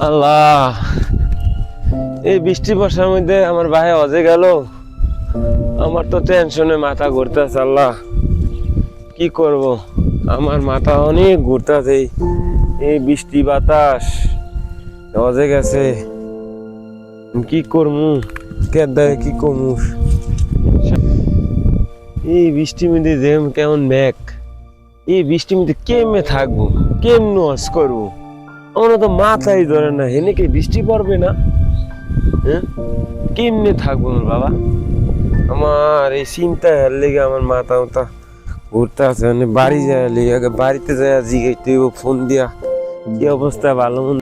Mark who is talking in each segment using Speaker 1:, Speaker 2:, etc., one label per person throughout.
Speaker 1: আল্লাহ। এই বৃষ্টি বর্ষার মধ্যে আমার ভাই অজে গেল। আমার তো টেনশনে মাথা ঘুরতেছে, আল্লাহ। কি করব? আমার মাথা অনেক ঘুরতেছে। এই বৃষ্টি বাতাস অজে গেছে। কি করমু? কেদারে কি করমু? এই বৃষ্টির মধ্যে যে কেমন ম্যাক এই বৃষ্টির মধ্যে কেমনে থাকব? কেমনে অস করব? আমার তো মাথায় ধরে না হেনে কি বৃষ্টি পড়বে না? হ্যাঁ? কেমনে থাকব আমার বাবা? আমার এই চিন্তা লেগে আমার মাথা মাথা ঘুরতে আছে মানে বাড়ি যায় লেগে আগে বাড়িতে যায় জিগাইতে হইব ফোন দিয়া কি অবস্থা ভালো মন্দ?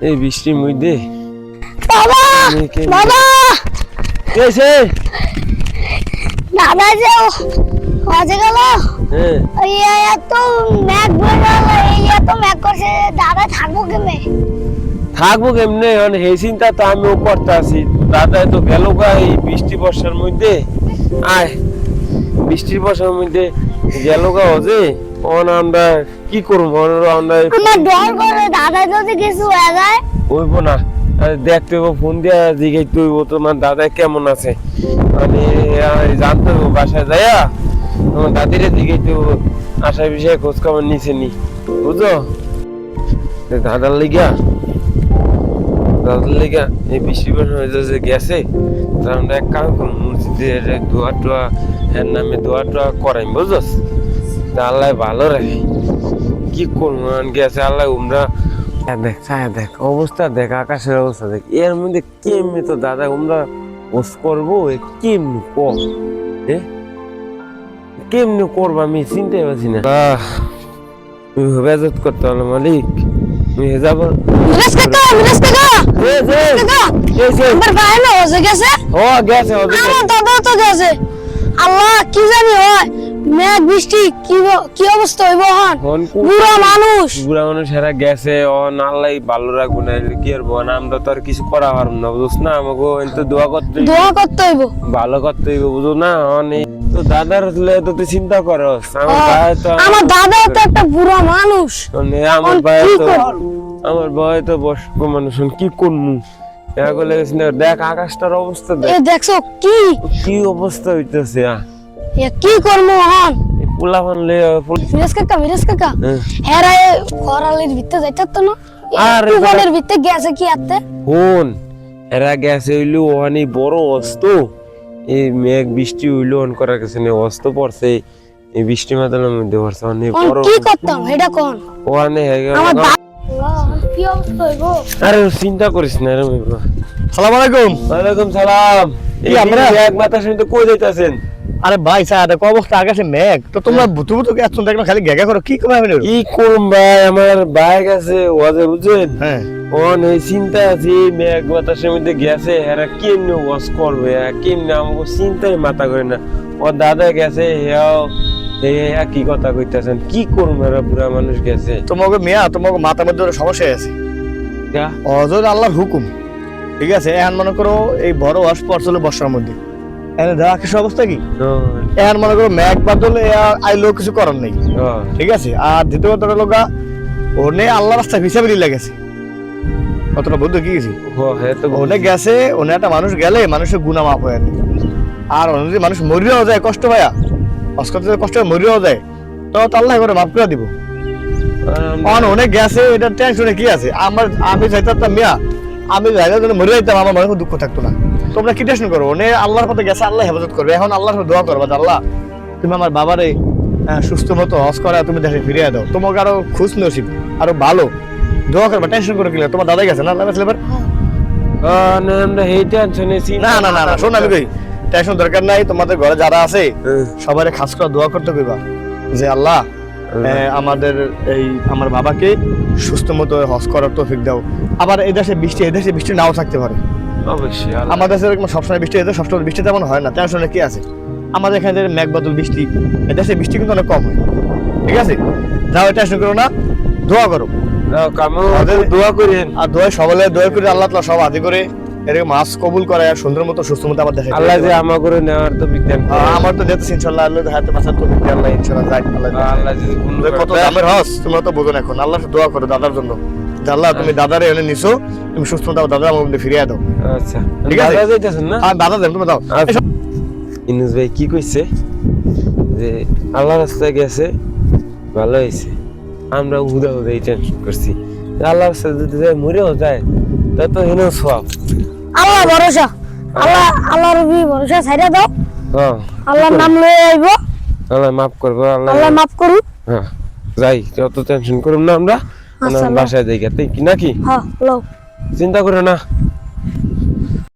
Speaker 1: এই বৃষ্টির মধ্যে?
Speaker 2: বাবা! বাবা!
Speaker 1: কে এসে?
Speaker 2: দাদা যে কাজে গেল?
Speaker 1: হ্যাঁ।
Speaker 2: থাকব কেমনে?
Speaker 1: মানে এই চিন্তা তো আমিও করতে আছি। দাদা তো গেল এই বৃষ্টি বর্ষার মধ্যে। আয় বৃষ্টি বর্ষার মধ্যে গেল গা যে। অন আমরা কি করব? আমরা
Speaker 2: আমার ডর করে দাদা যদি কিছু হয়ে যায়।
Speaker 1: হইব না। দেখতে হইব ফোন দিয়া জিগাইতে হইব। তোমার দাদা কেমন আছে? মানে জানতে হইব বাসায় যাইয়া। দাদিরে জিগাইতে হইব আশার বিষয়ে খোঁজ খবর নিছে নি বুঝো দাদার লিগা দাদার লিগা এই বৃষ্টি হয়ে যে গেছে তা আমরা এক কাম করুন মসজিদে দোয়া টোয়া হ্যার নামে দোয়া টোয়া করাই বুঝছস তা আল্লাহ ভালো রাখে। কি করব গেছে আল্লাহ উমরা। হ্যাঁ দেখ দেখ, অবস্থা দেখ, আকাশের অবস্থা দেখ, এর মধ্যে কেমনি তো দাদা উমরা ওস করব কেমনি কম এ? কেমনি করব আমি চিনতে পারছি না। তুমি হেফাজত করতে হলো মালিক। তুমি হেজাব
Speaker 2: আল্লাহ কি জানি হয়। ম্যাক বৃষ্টি কি কি অবস্থা হইব হন বুড়া মানুষ।
Speaker 1: বুড়া মানুষ এরা গেছে ও নাল্লাই ভালো রাখব না কি আর বোন আমরা তো আর কিছু করা পারব না বুঝছ না? আমাকে তো দোয়া করতে
Speaker 2: দোয়া করতে হইব।
Speaker 1: ভালো করতে হইব বুঝো না? অনেক তো দাদার হলে তো তুই চিন্তা আমার ভাই তো
Speaker 2: আমার দাদা তো একটা বুড়া মানুষ।
Speaker 1: মানে আমার ভাই তো আমার ভাই তো বয়স্ক মানুষ কি করব এরকম দেখ আকাশটার অবস্থা দেখ।
Speaker 2: দেখছ কি?
Speaker 1: কি অবস্থা হইতেছে
Speaker 2: এ কি হন
Speaker 1: পোলা
Speaker 2: কাকা কাকা। হেরা এ করালের ভিতরে যাইতে তো না?
Speaker 1: আরে
Speaker 2: ভিতরে গেছে কি আতে?
Speaker 1: ফোন। এরা গেছে হইল বড় অস্ত। এই মেঘ বৃষ্টি হইল অন করার কাছে না অস্ত পড়ছে। এই বৃষ্টি মাতালের মধ্যে পড়ছে অনেক বড়
Speaker 2: কি করতাম? এটা কোন? আমার হইব?
Speaker 1: আরে চিন্তা করিস না রে
Speaker 3: সালাম আলাইকুম।
Speaker 1: ওয়ালাইকুম সালাম। এই
Speaker 3: আমরা-
Speaker 1: এক মাথার সঙ্গে কই যাইতাছেন?
Speaker 3: আরে ভাই স্যার দেখো অবস্থা আকাশে মেঘ। তো তোমরা বুতু বুতু এত দেখলাম খালি গেগা করো কি কমে আমি
Speaker 1: কি করুম ভাই? আমার ভাই গেছে ওয়াজে বুঝছেন?
Speaker 3: হ্যাঁ।
Speaker 1: অন এই চিন্তা আছে মেঘ বাতাসের মধ্যে গেছে এরা কেমনে ওয়াশ করবে? কেমনে আমাকে চিন্তায় মাথা করে না? ও দাদা গেছে কি কথা কইতাছেন? কি করুম এরা বুড়া মানুষ গেছে?
Speaker 3: তোমাকে মেয়া তোমাকে মাথার মধ্যে সমস্যা আছে? অজর আল্লাহর হুকুম। ঠিক আছে এখন মনে করো এই বড় ওয়াশ পড়ছিল বর্ষার মধ্যে। অবস্থা কি? এখন মনে করো মেঘ বাদল আইলেও কিছু করার নেই। ঠিক আছে? আর দ্বিতীয় ওনে আল্লাহ রাস্তা হিসাবে দিলে গেছে। কতটা বুদ্ধ কি গেছি
Speaker 1: ও, হে তো
Speaker 3: ওনে গেছে ওনে একটা মানুষ গেলে মানুষের গুণা মাপ হয়ে যায়। আর যদি মানুষ মরিয়াও যায় কষ্ট পায়া কষ্ট যদি কষ্ট হয়ে মরিয়াও যায় তো আল্লাহ করে মাফ করে দিব। অন অনেক গেছে এটা টেনশনে কি আছে? আমার আমি চাইতাম মিয়া আমি মরে যাইতাম আমার মনে দুঃখ থাকতো না। তোমরা কি টেনশন করো ওনে আল্লাহর পথে গেছে আল্লাহ হেফাজত করবে। এখন আল্লাহর দোয়া করবা আল্লাহ তুমি আমার বাবারে আহ, সুস্থ মতো হজ করা তুমি দেশে ফিরিয়ে দাও। তোমাকে আরও খুশ নসিব আরও ভালো। দোয়া করবা টেনশন করে কিনা তোমার দাদা গেছে না আল্লাহ এবার
Speaker 1: আমরা এই টেনশনে
Speaker 3: না না না না শোন আমি কই টেনশন দরকার নাই তোমাদের ঘরে যারা আছে সবাই খাস করে দোয়া করতে কইবা যে আল্লাহ আমাদের এই আমার বাবাকে সুস্থ মতো হজ করার তৌফিক দাও। আবার এই দেশে বৃষ্টি এই দেশে বৃষ্টি নাও থাকতে পারে।
Speaker 1: অবশ্যই
Speaker 3: এরকম সবসময় বৃষ্টি সবসময় বৃষ্টি তেমন হয় না কি আছে? আমাদের এখানে যে মেঘ বাদল বৃষ্টি এদেশে বৃষ্টি কিন্তু অনেক কম হয়। ঠিক আছে? যাও করো না দোয়া করো।
Speaker 1: দোয়া করেন।
Speaker 3: আর দোয়া দোয়া করে আল্লাহ তালা সব আদি করে এরকম মাছ কবুল করে আর সুন্দর মতো সুস্থ মতো আবার দেখে
Speaker 1: আল্লাহ যে আমা করে নেওয়ার তো বিজ্ঞান
Speaker 3: আমার তো যেতে ইনশাল্লাহ আল্লাহ হাতে তো আল্লাহ ইনশাল্লাহ যাই আল্লাহ কত দামের হস তোমরা তো বোঝো এখন। আল্লাহ দোয়া করো দাদার জন্য। আল্লাহ তুমি দাদারে এনে নিছো তুমি সুস্থ দাও দাদা আমার মধ্যে ফিরিয়ে দাও।
Speaker 1: আচ্ছা।
Speaker 3: ঠিক আছে।
Speaker 1: দাদা যাইতেছেন না?
Speaker 3: আর দাদা দেন তুমি দাও
Speaker 1: আচ্ছা। ইনুস ভাই কি কইছে? যে আল্লাহ রাস্তায় গেছে ভালো হয়েছে আমরা হুদাই টেনশন করছি। আল্লাহ রাস্তায় যদি যায় মরেও যায় তা তো হেন সব
Speaker 2: আল্লাহ ভরসা। আল্লাহ আল্লাহর উপর ভরসা ছাইরা দাও।
Speaker 1: হ্যাঁ
Speaker 2: আল্লাহর নাম লয়ে আইব।
Speaker 1: আল্লাহ মাফ করব আল্লাহ
Speaker 2: আল্লাহ মাফ করুন
Speaker 1: হ্যাঁ যাই যত টেনশন করুন না আমরা
Speaker 2: আচ্ছা, মানে
Speaker 1: বাসায় যাই নাকি?
Speaker 2: হ্যাঁ,
Speaker 1: চিন্তা করো না।